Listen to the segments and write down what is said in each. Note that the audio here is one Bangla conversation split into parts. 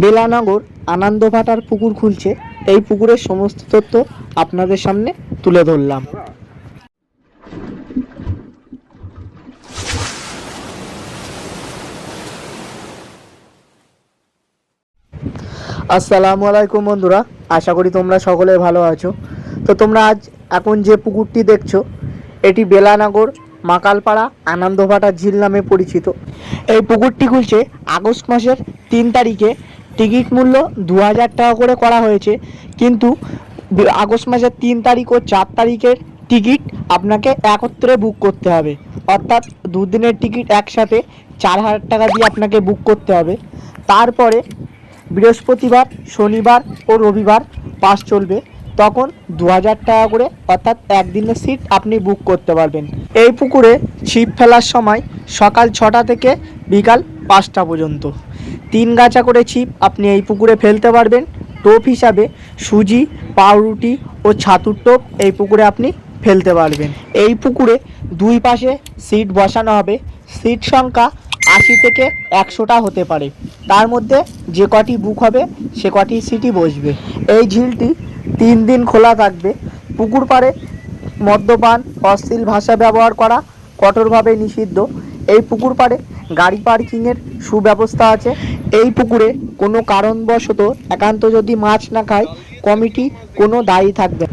বেলানগর আনন্দভাটার পুকুর খুলছে। এই পুকুরের সমস্ত তথ্য আপনাদের সামনে তুলে ধরলাম। আসসালামু আলাইকুম বন্ধুরা, আশা করি তোমরা সকলে ভালো আছো। তো তোমরা আজ এখন যে পুকুরটি দেখছ, এটি বেলানগর, মাকালপাড়া, আনন্দভাটা ঝিল নামে পরিচিত। এই পুকুরটি খুলছে আগস্ট মাসের তিন তারিখে টিকিট মূল্য দু হাজার টাকা করে করা হয়েছে। কিন্তু আগস্ট মাসের তিন তারিখ ও চার তারিখের টিকিট আপনাকে একত্রে বুক করতে হবে। অর্থাৎ দুদিনের টিকিট একসাথে চার হাজার টাকা দিয়ে আপনাকে বুক করতে হবে। তারপরে বৃহস্পতিবার, শনিবার ও রবিবার পাস চলবে। তখন দু হাজার টাকা করে অর্থাৎ একদিনের সিট আপনি বুক করতে পারবেন। এই পুকুরে ছিপ ফেলার সময় সকাল ছটা থেকে বিকাল পাঁচটা পর্যন্ত। তিন গাছা করে ছিপ আপনি এই পুকুরে ফেলতে পারবেন। টোপ হিসাবে সুজি, পাউরুটি ও ছাতুর টোপ এই পুকুরে আপনি ফেলতে পারবেন। এই পুকুরে দুই পাশে সিট বসানো হবে। সিট সংখ্যা আশি থেকে একশোটা হতে পারে। তার মধ্যে যে কটি বুক হবে, সে কটি সিটই বসবে। এই ঝিলটি তিন দিন খোলা থাকবে। পুকুর পাড়ে মদ্যপান, অশ্লীল ভাষা ব্যবহার করা কঠোরভাবে নিষিদ্ধ। এই পুকুর পাড়ে গাড়ি পার্কিংয়ের সুব্যবস্থা আছে। এই পুকুরে কোনো কারণবশত একান্ত যদি মাছ না খায় কমিটি কোনো দায়ী থাকবে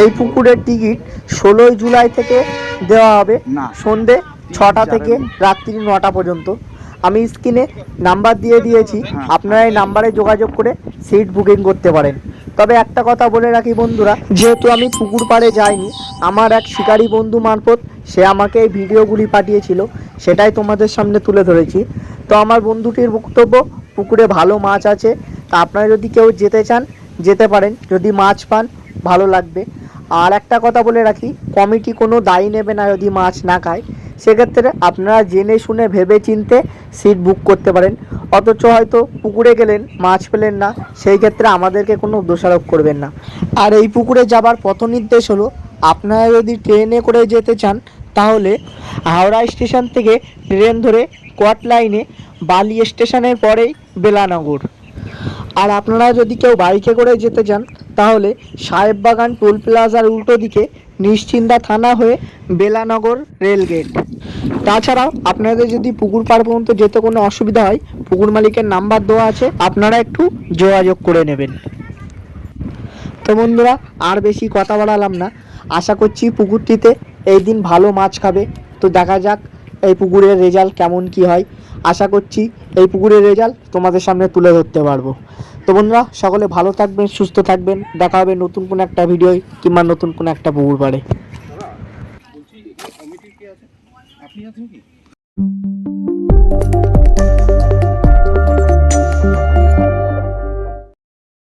এই পুকুরের টিকিট ষোলোই জুলাই থেকে দেওয়া হবে। সন্ধে ছটা থেকে রাত্রি নটা পর্যন্ত। আমি স্ক্রিনে নাম্বার দিয়ে দিয়েছি হ্যাঁ। আপনারা এই নাম্বারে যোগাযোগ করে সিট বুকিং করতে পারেন। তবে একটা কথা বলে রাখি বন্ধুরা যেহেতু আমি পুকুর পাড়ে যাইনি আমার এক শিকারী বন্ধু মারফত সে আমাকে এই ভিডিওগুলি পাঠিয়েছিল সেটাই তোমাদের সামনে তুলে ধরেছি। তো আমার বন্ধুটির বক্তব্য, পুকুরে ভালো মাছ আছে। তা আপনারা যদি কেউ যেতে চান, যেতে পারেন। যদি মাছ পান, ভালো লাগবে। আর একটা কথা বলে রাখি, কমিটি কোনো দায়ী নেবে না যদি মাছ না খায়। সেক্ষেত্রে আপনারা জেনে শুনে ভেবে চিনতে সিট বুক করতে পারেন। অথচ হয়তো পুকুরে গেলেন, মাছ পেলেন না। সেই ক্ষেত্রে আমাদেরকে কোনো দোষারোপ করবেন না। আর এই পুকুরে যাবার পথ নির্দেশ হলো, আপনারা যদি ট্রেনে করে যেতে চান, তাহলে হাওড়া স্টেশন থেকে ট্রেন ধরে কোয়াট লাইনে বালি স্টেশনের পরেই বেলানগর। আর আপনারা যদি কেউ বাইকে করে যেতে চান, তাহলে সাহেববাগান টোল প্লাজার উল্টো দিকে নিশ্চিন্দা থানা হয়ে বেলানগর রেলগেট। তাছাড়াও আপনাদের যদি পুকুর পাড় পর্যন্ত যেতে কোনো অসুবিধা হয়, পুকুর মালিকের নাম্বার দেওয়া আছে, আপনারা একটু যোগাযোগ করে নেবেন। তো বন্ধুরা, আর বেশি কথা বাড়ালাম না। আশা করছি পুকুরটিতে এই দিন ভালো মাছ খাবে। তো দেখা যাক এই পুকুরের রেজাল্ট কেমন কি হয়। আশা করছি এই পুকুরের রেজাল্ট তোমাদের সামনে তুলে ধরতে পারব। তো বন্ধুরা, সকলে ভালো থাকবেন, সুস্থ থাকবেন। দেখা হবে নতুন কোনো একটা ভিডিও কিংবা নতুন কোনো একটা পুকুর আছে? আপনি আছেন কি?